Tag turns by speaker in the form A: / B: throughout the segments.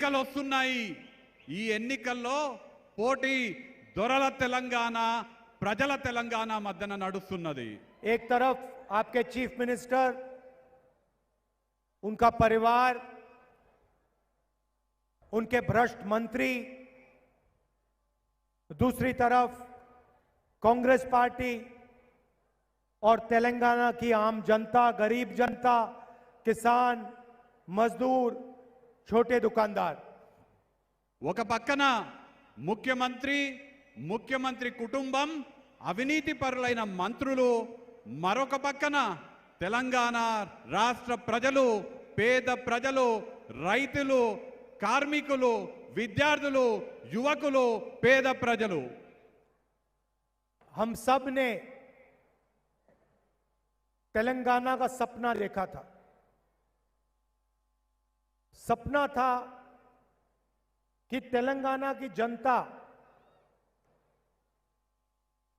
A: ఎన్నికలు వస్తున్నాయి ఈ ఎన్నికల్లో పోటీ దొరల తెలంగాణ ప్రజల తెలంగాణ మధ్యన నడుస్తున్నది
B: एक तरफ आपके चीफ मिनिस्टर उनका परिवार उनके भ्रष्ट मंत्री दूसरी तरफ कांग्रेस पार्टी और तेलंगाना की आम जनता गरीब जनता किसान मजदूर छोटे दुकानदार
A: ఒక పక్కన ముఖ్యమంత్రి ముఖ్యమంత్రి కుటుంబం అవినీతి పరులైన మంత్రులు మరొక పక్కన తెలంగాణ రాష్ట్ర ప్రజలు పేద ప్రజలు రైతులు కార్మికులు విద్యార్థులు యువకులు పేద ప్రజలు
B: हम सब ने तेलंगाना का सपना देखा था सपना था कि तेलंगाना की जनता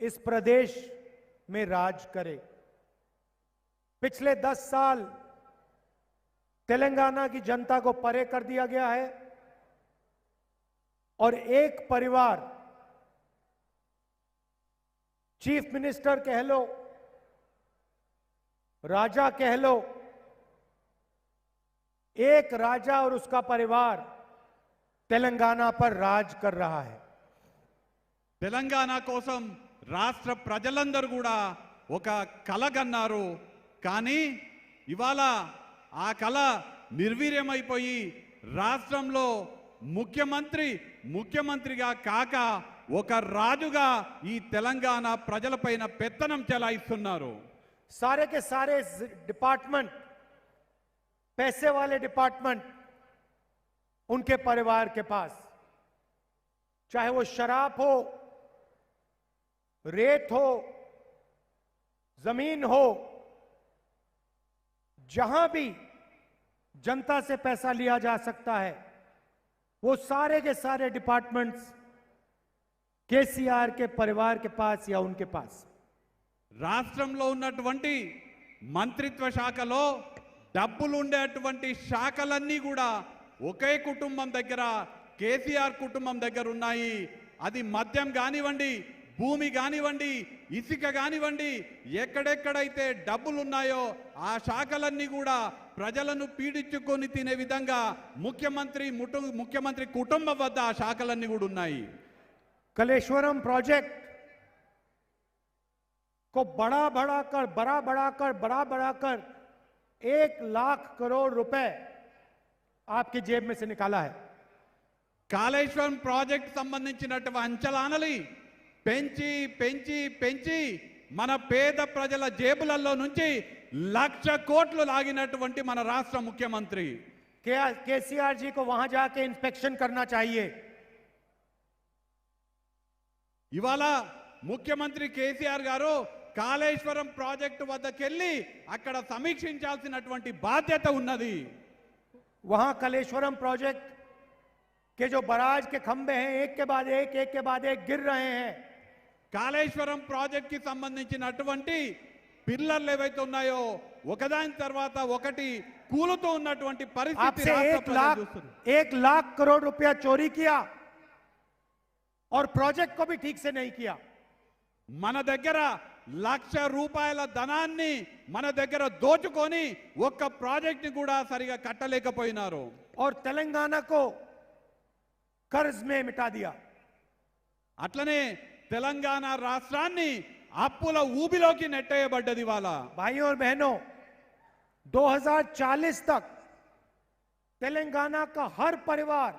B: इस प्रदेश में राज करे। पिछले दस साल तेलंगाना की जनता को परे कर दिया गया है और एक परिवार, चीफ मिनिस्टर कह लो, राजा कह लो एक राजा और उसका परिवार तेलंगाना पर राज कर रहा है
A: తెలంగాణ కోసం రాష్ట్ర ప్రజలందరూ కూడా ఒక కల కన్నారు కానీ ఇవాళ ఆ కళ నిర్వీర్యమైపోయి రాష్ట్రంలో ముఖ్యమంత్రి ముఖ్యమంత్రిగా కాక ఒక రాజుగా ఈ తెలంగాణ ప్రజలపైన పెత్తనం చెలాయిస్తున్నారు
B: सारे के सारे डिपार्टमेंट पैसे वाले डिपार्टमेंट उनके परिवार के पास चाहे वो शराब हो रेत हो जमीन हो जहां भी जनता से पैसा लिया जा सकता है वो सारे के सारे डिपार्टमेंट्स केसीआर के परिवार के पास या उनके पास
A: రాష్ట్రంలో ఉన్నటువంటి మంత్రిత్వ శాఖలో డబ్బులు ఉండేటువంటి శాఖలన్నీ కూడా ఒకే కుటుంబం దగ్గర కేసీఆర్ కుటుంబం దగ్గర ఉన్నాయి అది మద్యం కానివ్వండి భూమి కానివ్వండి ఇసుక కానివ్వండి ఎక్కడెక్కడైతే డబ్బులు ఉన్నాయో ఆ శాఖలన్నీ కూడా ప్రజలను పీడించుకొని తినే విధంగా ముఖ్యమంత్రి ముటు ముఖ్యమంత్రి కుటుంబం వద్ద ఆ శాఖలన్నీ కూడా ఉన్నాయి
B: कलेश्वरम प्रोजेक्ट को बड़ा बड़ा कर बड़ा बड़ा कर बड़ा बड़ा कर एक लाख करोड़ रुपए आपकी जेब में से निकाला है
A: కాళేశ్వరం ప్రాజెక్ట్ సంబంధించినటువంటి అంచలానలి పెంచి పెంచి పెంచి మన పేద ప్రజల జేబులలో నుంచి లక్ష కోట్లు లాగినటువంటి మన రాష్ట్ర ముఖ్యమంత్రి
B: केसीआर जी को वहां जाके इंस्पेक्शन करना चाहिए
A: ఇవాళ ముఖ్యమంత్రి కేసీఆర్ గారు కాళేశ్వరం ప్రాజెక్టు వద్దకెళ్ళి అక్కడ సమీక్షించాల్సినటువంటి బాధ్యత ఉన్నది
B: वहां कलेश्वरम प्रोजेक्ट के जो बराज के खंभे हैं एक के बाद एक एक के बाद एक गिर रहे हैं
A: కాళేశ్వరం ప్రాజెక్ట్ కి సంబంధించినటువంటి పిల్లర్లు ఏవైతే ఉన్నాయో ఒకదాని తర్వాత ఒకటి కూలుతూ ఉన్నటువంటి పరిస్థితి
B: आपसे
A: రాష్ట్ర
B: एक
A: ప్రజలు
B: लाख
A: చూస్తున్నారు.
B: एक लाख करोड़ रुपया चोरी किया और प्रोजेक्ट को भी ठीक से नहीं किया
A: మన దగ్గర లక్ష రూపాయల ధనాన్ని మన దగ్గర దోచుకొని ఒక్క ప్రాజెక్ట్ ని కూడా సరిగా కట్టలేకపోయినారు
B: और तेलंगाना को कर्ज में मिटा दिया
A: అట్లనే తెలంగాణ రాష్ట్రాన్ని అప్పుల ఊబిలోకి నెట్టేయబడ్డది వాళ్ళ
B: भाइयों और बहनों 2040 तक तेलंगाना का हर परिवार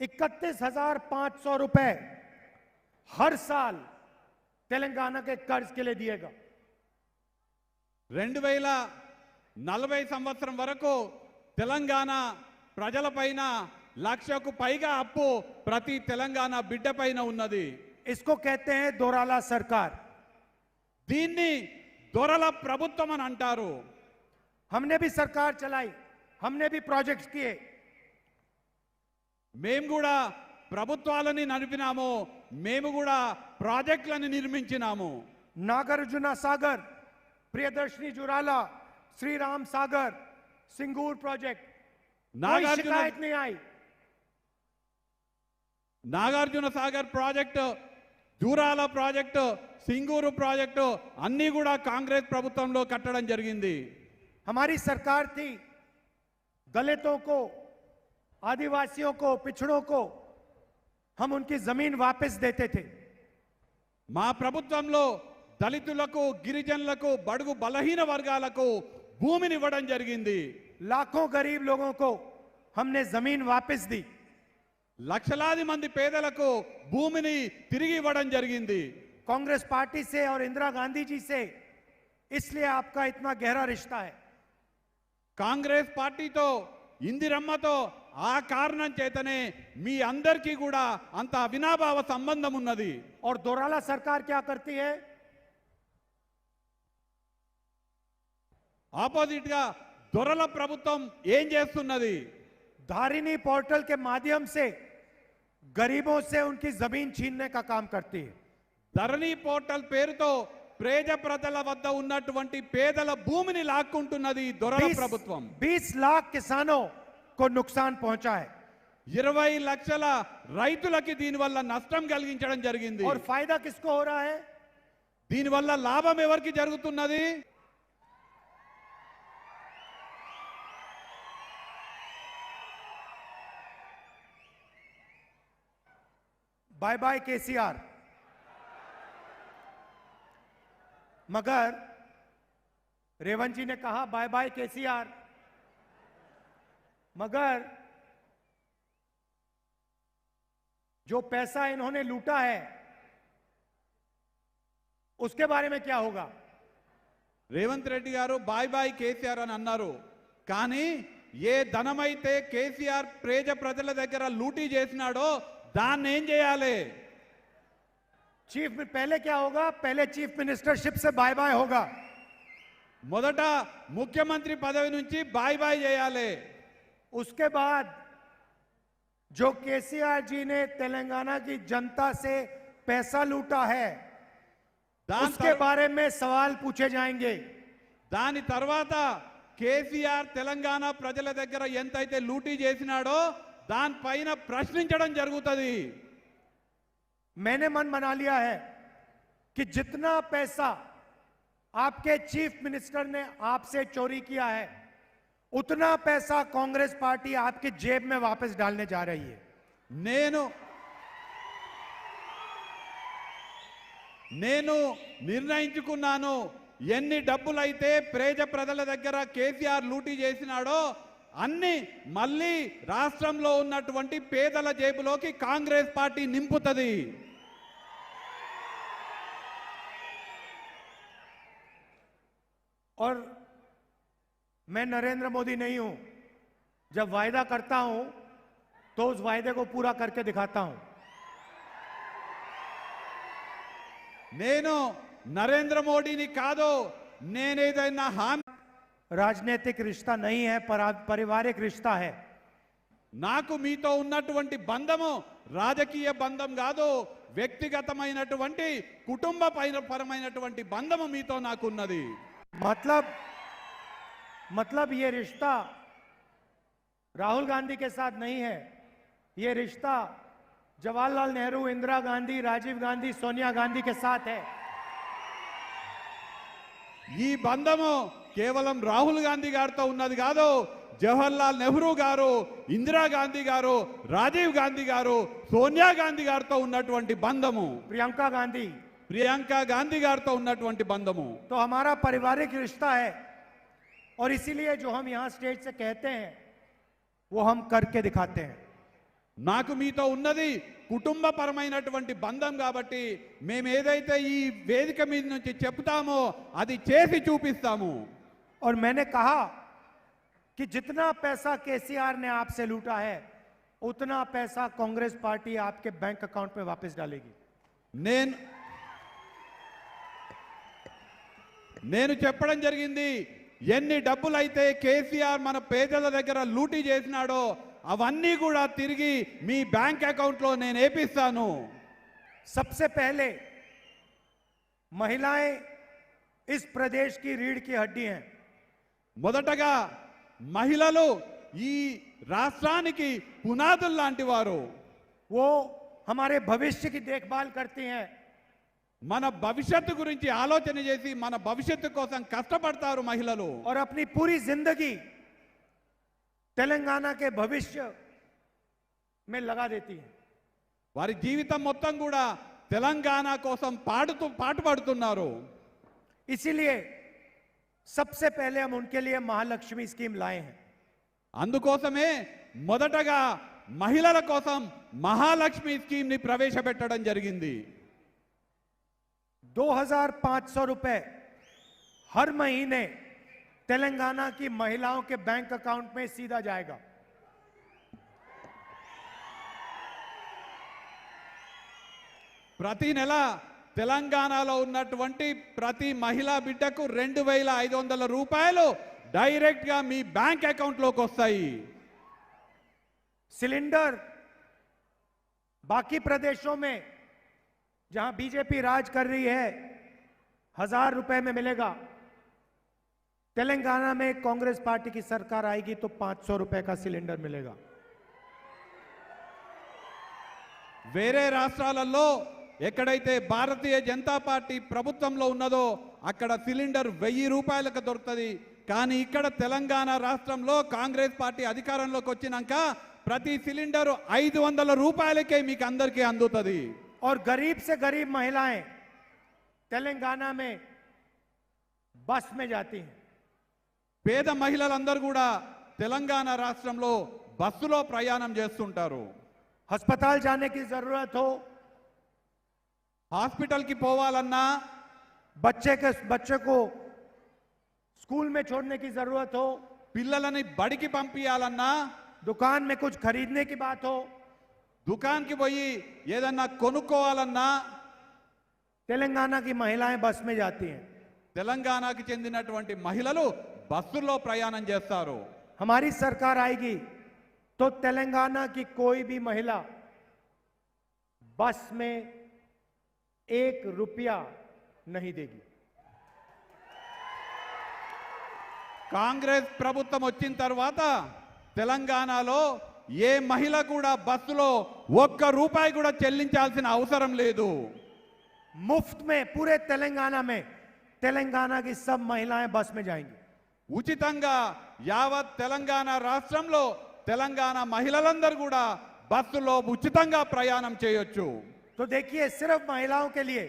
B: इकतीस हजार पांच सौ रुपए हर साल तेलंगाना के कर्ज के लिए दिएगा
A: రెండు వేల నలభై సంవత్సరం వరకు తెలంగాణ ప్రజలపైన లక్షకు పైగా అప్పు ప్రతి తెలంగాణ బిడ్డ పైన ఉన్నది
B: इसको कहते हैं दोराला सरकार
A: దీన్ని దొరల ప్రభుత్వం అని అంటారు
B: हमने भी सरकार चलाई हमने भी प्रोजेक्ट्स किए
A: మేము కూడా ప్రభుత్వాలని నడిపినాము మేము కూడా ప్రాజెక్టులని నిర్మించినాము
B: नागार्जुना सागर प्रियदर्शनी जुराला श्री राम सागर सिंगूर प्रोजेक्ट कोई
A: నాగార్జున
B: शिकायत नहीं आई
A: నాగార్జున సాగర్ ప్రాజెక్టు దూరాల ప్రాజెక్టు సింగూరు ప్రాజెక్టు అన్నీ కూడా కాంగ్రెస్ ప్రభుత్వంలో కట్టడం జరిగింది
B: हमारी सरकार थी दलितों को आदिवासियों को पिछड़ों को हम उनकी जमीन वापस देते थे
A: మా ప్రభుత్వంలో దళితులకు గిరిజనులకు బడుగు బలహీన వర్గాలకు భూమిని ఇవ్వడం జరిగింది
B: लाखों गरीब लोगों को हमने जमीन वापस दी
A: లక్షలాది మంది పేదలకు భూమిని తిరిగి ఇవ్వడం జరిగింది
B: कांग्रेस पार्टी से और इंदिरा गांधी जी से इसलिए आपका इतना गहरा रिश्ता है
A: కాంగ్రెస్ పార్టీతో ఇందిరమ్మతో ఆ కారణం చేతనే మీ అందరికీ కూడా అంత అవినాభావ సంబంధం ఉన్నది
B: और दोराला सरकार क्या करती है
A: ఆపోజిట్ గా దొరల ప్రభుత్వం ఏం చేస్తున్నది
B: धारिनी पोर्टल के माध्यम से गरीबों से उनकी जमीन छीनने का काम करती है
A: ధరణి పోర్టల్ పేరుతో పేద ప్రజల వద్ద ఉన్నటువంటి పేదల భూమిని లాక్కుంటున్నది ఈ దొరల ప్రభుత్వం
B: 20 लाख किसानों को नुकसान पहुंचा है
A: ఇరవై లక్షల రైతులకి దీనివల్ల నష్టం కలిగించడం జరిగింది
B: और फायदा किसको हो रहा है
A: దీనివల్ల లాభం ఎవరికి జరుగుతున్నది
B: बाय बाय केसीआर मगर रेवंत जी ने कहा बाय बाय केसीआर मगर जो पैसा इन्होंने लूटा है उसके बारे में क्या होगा
A: రేవంత్ రెడ్డి గారు బాయ్ బాయ్ కేసీఆర్ అని అన్నారు కానీ ఏ ధనమైతే కేసీఆర్ పేద ప్రజల దగ్గర లూటీ చేసినాడో దాన్ని ఏం చేయాలి
B: चीफ में पहले क्या होगा पहले चीफ मिनिस्टरशिप से बाय बाय होगा
A: మొదట ముఖ్యమంత్రి పదవి నుంచి బాయ్ బాయ్ చేయాలి
B: उसके बाद जो केसीआर जी ने तेलंगाना की जनता से पैसा लूटा है
A: దాని
B: उसके
A: తర్వా-
B: बारे में सवाल पूछे जाएंगे
A: దాని తర్వాత కేసీఆర్ తెలంగాణ ప్రజల దగ్గర ఎంతైతే లూటీ చేసినాడో దానిపైన ప్రశ్నించడం జరుగుతుంది
B: मैंने मन बना लिया है कि जितना पैसा आपके चीफ मिनिस्टर ने आपसे चोरी किया है उतना पैसा कांग्रेस पार्टी आपकी जेब में वापस डालने जा रही है
A: నేను నేను నిర్ణయించుకున్నాను ఎన్ని డబ్బులైతే ప్రేజ ప్రజల దగ్గర కేసీఆర్ లూటీ చేసినాడో అన్ని మళ్ళీ రాష్ట్రంలో ఉన్నటువంటి పేదల జేబులోకి కాంగ్రెస్ పార్టీ నింపుతుంది
B: और मैं नरेंद्र मोदी नहीं हूं जब वायदा करता हूं तो उस वायदे को पूरा करके दिखाता हूं
A: నేను నరేంద్ర మోడీని కాదు నేనేదైనా హామీ
B: राजनीतिक रिश्ता नहीं है परा- पारिवारिक रिश्ता है
A: నాకు మీతో ఉన్నటువంటి బంధము రాజకీయ బంధం కాదు వ్యక్తిగతమైనటువంటి కుటుంబ పైన- పరమైనటువంటి బంధము మీతో నాకున్నది
B: मतलब मतलब ये रिश्ता राहुल गांधी के साथ नहीं है ये रिश्ता जवाहरलाल नेहरू इंदिरा गांधी राजीव गांधी सोनिया गांधी के साथ है
A: ఈ బంధము కేవలం రాహుల్ గాంధీ గారితో ఉన్నది కాదు జవహర్లాల్ నెహ్రూ గారు ఇందిరాగాంధీ గారు రాజీవ్ గాంధీ గారు సోనియా గాంధీ గారితో ఉన్నటువంటి బంధము
B: प्रियंका गांधी
A: ప్రియాంక గాంధీ గారితో ఉన్నటువంటి బంధము
B: तो हमारा पारिवारिक रिश्ता है और इसीलिए जो हम यहां स्टेज से कहते हैं वो हम करके दिखाते हैं
A: నాకు మీతో ఉన్నది కుటుంబపరమైనటువంటి బంధం కాబట్టి మేము ఏదైతే ఈ వేదిక మీద నుంచి చెప్తామో అది చేసి చూపిస్తాము
B: और मैंने कहा कि जितना पैसा केसीआर ने आपसे लूटा है उतना पैसा कांग्रेस पार्टी आपके बैंक अकाउंट में वापस डालेगी
A: నేను నేను చెప్పడం జరిగింది ఎన్ని డబ్బులైతే కేసీఆర్ మన పేదల దగ్గర లూటీ చేసినాడో అవన్నీ కూడా తిరిగి మీ బ్యాంక్ అకౌంట్లో నేను వేపిస్తాను
B: सबसे पहले महिलाएं इस प्रदेश की रीढ़ की हड्डी हैं
A: మొదటగా మహిళలు ఈ రాష్ట్రానికి పునాదులు లాంటి వారు
B: वो हमारे भविष्य की देखभाल करती हैं
A: మన భవిష్యత్తు గురించి ఆలోచన చేసి మన భవిష్యత్తు కోసం కష్టపడతారు మహిళలు
B: और अपनी पूरी जिंदगी तेलंगाना के भविष्य में लगा देती हैं
A: వారి జీవితం మొత్తం కూడా తెలంగాణ కోసం పాడుతూ పాటుపడుతున్నారు
B: इसीलिए सबसे पहले हम उनके लिए महालक्ष्मी स्कीम लाए हैं
A: అందుకోసమే మొదటగా మహిళల కోసం మహాలక్ష్మి స్కీమ్ ని ప్రవేశపెట్టడం జరిగింది
B: 2500 रुपए हर महीने तेलंगाना की महिलाओं के बैंक अकाउंट में सीधा जाएगा
A: ప్రతి నెల తెలంగాణలో ఉన్నటువంటి ప్రతి మహిళా బిడ్డకు రెండు వేల ఐదు వందల రూపాయలు డైరెక్ట్ గా మీ బ్యాంక్ అకౌంట్ లోకి వస్తాయి
B: सिलेंडर बाकी प्रदेशों में जहां बीजेपी राज कर रही है हजार रुपए में मिलेगा तेलंगाना में कांग्रेस पार्टी की सरकार आएगी तो 500 रुपए का सिलेंडर मिलेगा
A: వేరే రాష్ట్రాలలో ఎక్కడైతే భారతీయ జనతా పార్టీ ప్రభుత్వంలో ఉన్నదో అక్కడ సిలిండర్ వెయ్యి రూపాయలకు దొరుకుతుంది కానీ ఇక్కడ తెలంగాణ రాష్ట్రంలో కాంగ్రెస్ పార్టీ అధికారంలోకి వచ్చినాక ప్రతి సిలిండర్ ఐదు వందల రూపాయలకే మీకు అందరికీ అందుతుంది
B: और गरीब से गरीब महिलाएं तेलंगाना में बस में जाती हैं
A: పేద మహిళలందరూ కూడా తెలంగాణ రాష్ట్రంలో బస్సులో ప్రయాణం చేస్తుంటారు
B: अस्पताल जाने की जरूरत हो
A: హాస్పిటల్కి పోవాలన్నా
B: बच्चे के बच्चे को स्कूल में छोड़ने की जरूरत हो
A: పిల్లలని బడికి పంపించాలన్నా
B: दुकान में कुछ खरीदने की बात हो
A: దుకాన్కి పోయి ఏదన్నా కొనుక్కోవాలన్నా
B: तेलंगाना की महिलाएं बस में जाती हैं
A: తెలంగాణకి చెందినటువంటి మహిళలు బస్సుల్లో ప్రయాణం చేస్తారు
B: हमारी सरकार आएगी तो तेलंगाना की कोई भी महिला बस में एक रुपया नहीं देगी
A: కాంగ్రెస్ ప్రభుత్వం వచ్చిన తర్వాత తెలంగాణలో ఏ మహిళ కూడా బస్సులో ఒక్క రూపాయి కూడా చెల్లించాల్సిన అవసరం లేదు
B: मुफ्त में पूरे तेलंगाना में तेलंगाना की सब महिलाएं बस में जाएंगी
A: ఉచితంగా యావత్ తెలంగాణ రాష్ట్రంలో తెలంగాణ మహిళలందరూ కూడా బస్సులో ఉచితంగా ప్రయాణం చేయొచ్చు
B: तो देखिए सिर्फ महिलाओं के लिए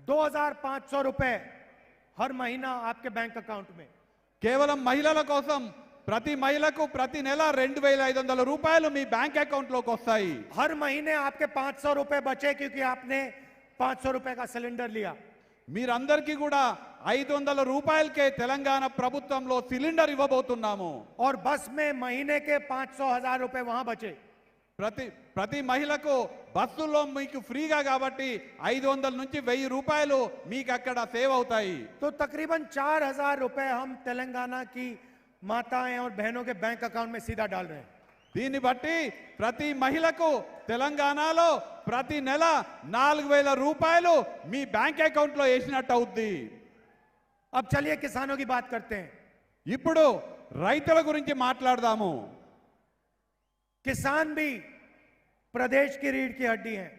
B: 2500 रुपए हर महीना आपके बैंक अकाउंट में
A: కేవలం మహిళల కోసం ప్రతి మహిళకు ప్రతి నెల రెండు వేల ఐదు వందల రూపాయలు మీ బ్యాంక్ అకౌంట్ లోకి వస్తాయి
B: हर महीने आपके 500 रुपए बचे क्योंकि आपने 500 रुपए का सिलेंडर लिया
A: మీరందరికీ కూడా ఐదు వందల రూపాయలకే తెలంగాణ ప్రభుత్వంలో సిలిండర్ ఇవ్వబోతున్నాము
B: और बस में महीने के 500 हजार रुपए वहां बचे
A: ప్రతి ప్రతి మహిళకు బస్సుల్లో మీకు ఫ్రీగా కాబట్టి ఐదు వందల నుంచి వెయ్యి రూపాయలు మీకు అక్కడ సేవ్ అవుతాయి
B: तो तकरीबन चार हजार रुपए हम तेलंगाना की माताएं और बहनों के बैंक अकाउंट में सीधा डाल रहे हैं
A: దీన్ని బట్టి ప్రతి మహిళకు తెలంగాణలో ప్రతి నెల నాలుగు వేల రూపాయలు మీ బ్యాంక్ అకౌంట్లో వేసినట్టు అవుద్ది
B: अब चलिए किसानों की बात करते हैं
A: ఇప్పుడు రైతుల గురించి మాట్లాడదాము
B: किसान भी प्रदेश की रीढ़ की हड्डी हैं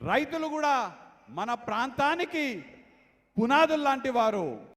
A: రైతులు కూడా మన ప్రాంతానికి పునాదులు లాంటి వారు